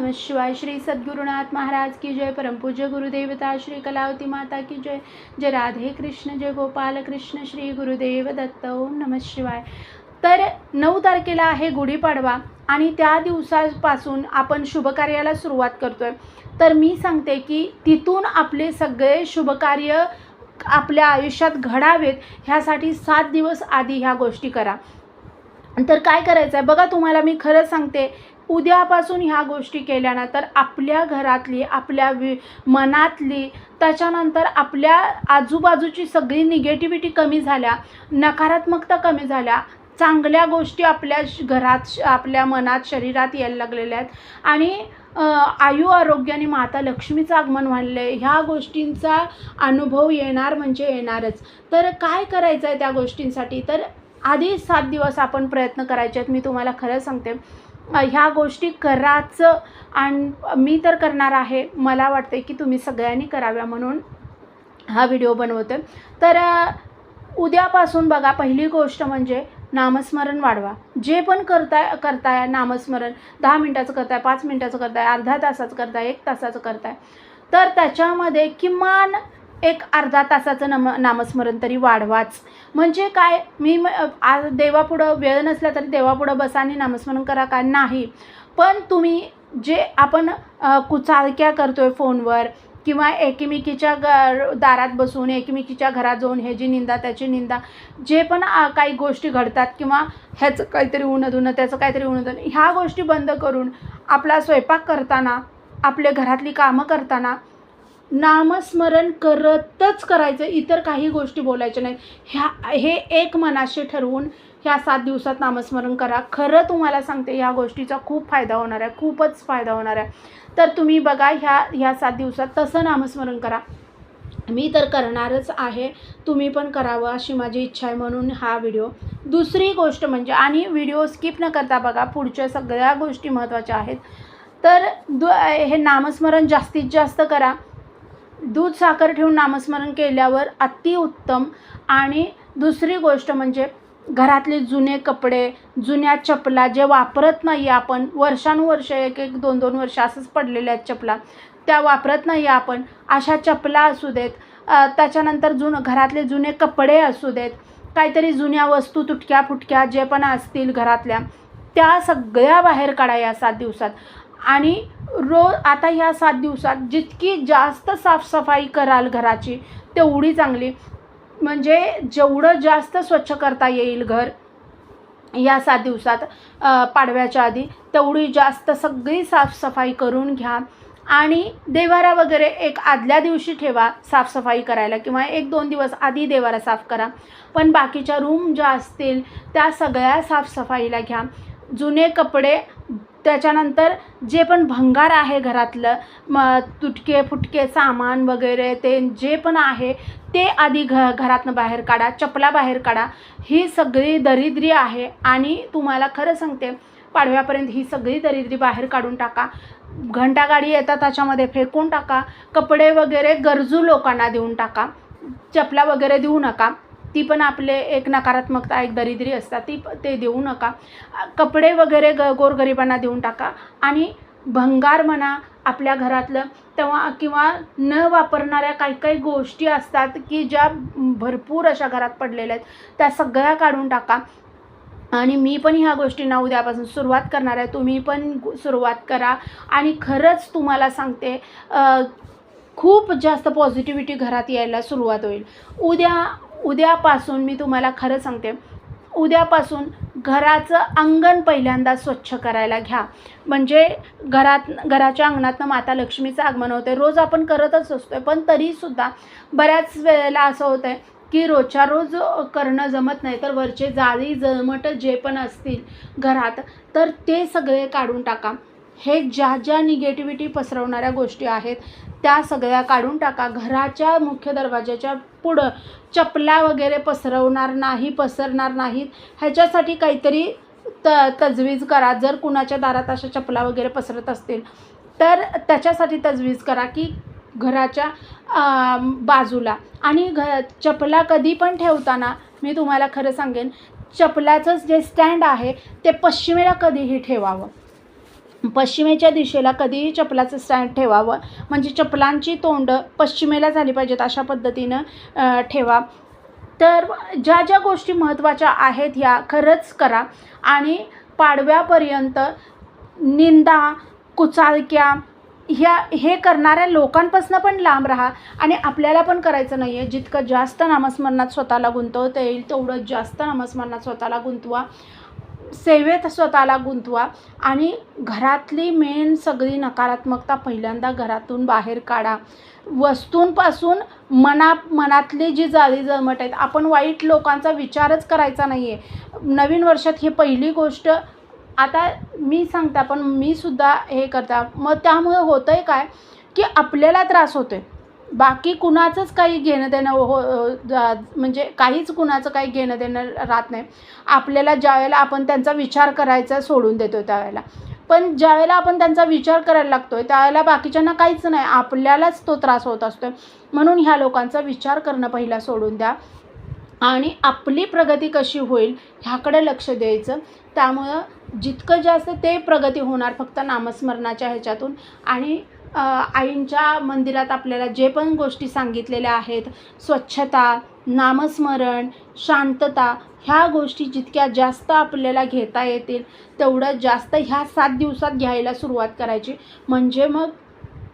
नमः शिवाय श्री सद्गुरुनाथ महाराज की जय। परमपूज्य गुरुदेवता श्री कलावती माता की जय। जय राधे कृष्ण जय गोपाल कृष्ण श्री गुरुदेव दत्त। ओम नमः शिवाय। तर नऊ तारखेला आहे गुढीपाडवा आणि त्या दिवसापासून आपण शुभकार्याला सुरुवात करतोय. तर मी सांगते की तिथून आपले सगळे शुभकार्य आपल्या आयुष्यात घडावेत ह्यासाठी सात दिवस आधी ह्या गोष्टी करा. तर काय करायचं आहे बघा तुम्हाला मी खरं सांगते उद्यापासून ह्या गोष्टी केल्या ना तर आपल्या घरातली आपल्या वि मनातली त्याच्यानंतर आपल्या आजूबाजूची सगळी निगेटिव्हिटी कमी झाल्या नकारात्मकता कमी झाल्या चांगल्या गोष्टी आपल्या श- घरात श- आपल्या मनात शरीरात यायला लागलेल्या आहेत. आणि आयु आरोग्याने माता लक्ष्मीचं आगमन वाढलं आहे ह्या गोष्टींचा अनुभव येणार म्हणजे येणारच. तर काय करायचं आहे त्या गोष्टींसाठी? तर आधी सात दिवस आपण प्रयत्न करायचे आहेत मी तुम्हाला खरं सांगते. ह्या गोष्टी कराच आणि मी तर करणार आहे. मला वाटते की तुम्ही सगळ्यांनी कराव्या म्हणून हा व्हिडिओ बनवते तर उद्यापासून बघा पहिली गोष्ट म्हणजे नामस्मरण वाढवा. जे पण करताय करताय नामस्मरण दहा मिनटाचं करताय पाच मिनटाचं करताय अर्धा तासाचं करताय एक तासाचं करताय. तर त्याच्यामध्ये किमान एक अर्धा तासाचं नम नामस्मरण तरी वाढवाच. म्हणजे काय? मी आज देवापुढं वेळ नसला तरी देवापुढं बसा आणि नामस्मरण करा काय नाही. पण तुम्ही जे आपण अ, करतो आहे फोनवर किंवा एकमेकीच्या ग दारात बसून एकमेकीच्या घरात जाऊन ह्याची निंदा त्याची निंदा जे पण काही गोष्टी घडतात किंवा ह्याचं काहीतरी उणं धुणं त्याचं काहीतरी उणं धुणं ह्या गोष्टी बंद करून आपला स्वयंपाक करताना आपले घरातली कामं करताना नामस्मरण करतच करायचं इतर काही गोष्टी बोलायच्या नाहीत. ह्या हे एक मनाशी ठरवून ह्या सात दिवसात नामस्मरण करा. खरं तुम्हाला सांगते ह्या गोष्टीचा खूप फायदा होणार आहे खूपच फायदा होणार आहे. तर तुम्ही बघा ह्या ह्या सात दिवसात तसं नामस्मरण करा. मी तर करणारच आहे तुम्ही पण करावं अशी माझी इच्छा आहे म्हणून हा व्हिडिओ. दुसरी गोष्ट म्हणजे आणि व्हिडिओ स्किप न करता बघा पुढच्या सगळ्या गोष्टी महत्त्वाच्या आहेत. तर दु हे नामस्मरण जास्तीत जास्त करा. दूध साखर ठेवून नामस्मरण केल्यावर अतिउत्तम आणि दुसरी गोष्ट म्हणजे घरातले जुने कपडे जुन्या चपला जे वापरत नाही आपण वर्षानुवर्ष एक एक दोन दोन वर्ष असंच पडलेल्या आहेत चपला त्या वापरत नाही आपण. अशा चपला असू देत. त्याच्यानंतर जुन घरातले जुने कपडे असू देत. काहीतरी जुन्या वस्तू तुटक्या फुटक्या जे पण असतील घरातल्या त्या सगळ्या बाहेर काढा या सात दिवसात. आणि रोज आता ह्या सात दिवसात जितकी जास्त साफसफाई कराल घराची तेवढी चांगली. म्हणजे जेवढं जास्त स्वच्छ करता येईल घर या सात दिवसात पाडव्याच्या आधी तेवढी जास्त सगळी साफसफाई करून घ्या. आणि देवारा वगैरे एक आदल्या दिवशी ठेवा साफसफाई करायला किंवा एक दोन दिवस आधी देवारा साफ करा. पण बाकीच्या रूम ज्या असतील त्या सगळ्या साफसफाईला घ्या. जुने कपडे त्याच्यानंतर जे पण भंगार आहे घरातलं म तुटके फुटके सामान वगैरे ते जे पण आहे ते आधी घ घरातनं बाहेर काढा चपला बाहेर काढा. ही सगळी दरिद्री आहे आणि तुम्हाला खरं सांगते पाडव्यापर्यंत ही सगळी दरिद्री बाहेर काढून टाका. घंटागाडी येतात त्याच्यामध्ये फेकून टाका. कपडे वगैरे गरजू लोकांना देऊन टाका. चपला वगैरे देऊ नका. ती पण आपले एक नकारात्मकता एक दरिद्री असतात ती प- ते देऊ नका. कपडे वगैरे ग गोरगरिबांना देऊन टाका. आणि भंगार म्हणा आपल्या घरातलं तेव्हा किंवा न वापरणाऱ्या काही काही गोष्टी असतात की ज्या भरपूर अशा घरात पडलेल्या आहेत त्या सगळ्या काढून टाका. आणि मी पण ह्या गोष्टींना उद्यापासून सुरुवात करणार आहे. तुम्ही पण सुरुवात करा. आणि खरंच तुम्हाला सांगते खूप जास्त पॉझिटिव्हिटी घरात यायला सुरुवात होईल. उद्या उद्यापासून मी तुम्हाला खरं सांगते उद्यापासून घराचं अंगण पहिल्यांदा स्वच्छ करायला घ्या. म्हणजे घरात घराच्या अंगणातनं माता लक्ष्मीचं आगमन होतं रोज आपण करतच असतो आहे पण तरीसुद्धा बऱ्याच वेळेला असं होतं आहे की रोजच्या रोज करणं जमत नाही तर वरचे जाळी जमट जे पण असतील घरात तर ते सगळे काढून टाका. हे ज्या ज्या निगेटिव्हिटी पसरवणाऱ्या गोष्टी आहेत त्या सगळ्या काढून टाका. घराच्या मुख्य दरवाजाच्या पुढं चपला वगैरे पसरवणार नाही पसरणार नाहीत. ह्याच्यासाठी काहीतरी त तजवीज करा. जर कुणाच्या दारात अशा चपला वगैरे पसरत असतील तर त्याच्यासाठी तजवीज करा की घराच्या बाजूला. आणि घ चपला कधी पण ठेवताना मी तुम्हाला खरं सांगेन चपलाचं जे स्टँड आहे ते पश्चिमेला कधीही ठेवावं. पश्चिमेच्या दिशेला कधीही चपलाचं स्टँड ठेवावं. म्हणजे चपलांची तोंड पश्चिमेला झाली पाहिजेत अशा पद्धतीनं ठेवा. तर ज्या ज्या गोष्टी महत्त्वाच्या आहेत ह्या खरंच करा. आणि पाडव्यापर्यंत निंदा कुचाळक्या ह्या हे करणाऱ्या लोकांपासून पण लांब राहा. आणि आपल्याला पण करायचं नाही आहे जितकं जास्त नामस्मरणात स्वतःला गुंतवता येईल तेवढं जास्त नामस्मरणात स्वतःला गुंतवा. सेवेत स्वतःला गुंतवा आणि घरातली मेन सगळी नकारात्मकता पहिल्यांदा घरातून बाहेर काढा. वस्तूंपासून मना मनातली जी जाळी जमट आहेत आपण वाईट लोकांचा विचारच करायचा नाही आहे नवीन वर्षात ही पहिली गोष्ट आता मी सांगता पण मी सुद्धा हे करता. मग त्यामुळे होतं आहे काय की आपल्याला त्रास होतो आहे बाकी कुणाचंच काही घेणं देणं हो, हो जा- म्हणजे काहीच कुणाचं काही घेणं देणं राहत नाही. आपल्याला ज्यावेळेला आपण त्यांचा विचार करायचा सोडून देतो त्यावेळेला. पण ज्यावेळेला आपण त्यांचा विचार करायला लागतो आहे त्यावेळेला बाकीच्यांना काहीच नाही. आपल्यालाच तो त्रास होत असतो म्हणून ह्या लोकांचा विचार करणं पहिला सोडून द्या. आणि आपली प्रगती कशी होईल ह्याकडे लक्ष द्यायचं. त्यामुळं जितकं जास्त ते प्रगती होणार फक्त नामस्मरणाच्या ह्याच्यातून. आणि आईंच्या मंदिरात आपल्याला जे पण गोष्टी सांगितलेल्या आहेत स्वच्छता नामस्मरण शांतता ह्या गोष्टी जितक्या जास्त आपल्याला घेता येतील तेवढं जास्त ह्या सात दिवसात घ्यायला सुरुवात करायची. म्हणजे मग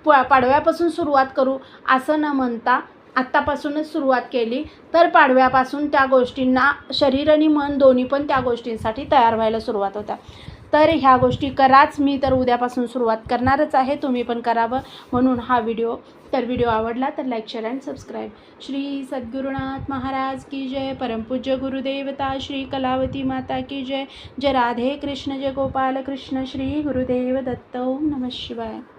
प पाडव्यापासून सुरुवात करू असं न म्हणता आत्तापासूनच सुरुवात केली तर पाडव्यापासून त्या गोष्टींना शरीर आणि मन दोन्ही पण त्या गोष्टींसाठी तयार व्हायला सुरुवात होत्या. तर ह्या गोष्टी कराच. मी तर उद्यापासून सुरुवात करणारच आहे. तुम्ही पण करावं म्हणून हा व्हिडिओ. तर व्हिडिओ आवडला तर like share and subscribe. Shri Sadgurunath Maharaj की जय. परमपूज्य गुरुदेवता श्री कलावती माता की जय. जय राधे कृष्ण जय गोपाल कृष्ण श्री गुरुदेव दत्त. ओम नम शिवाय.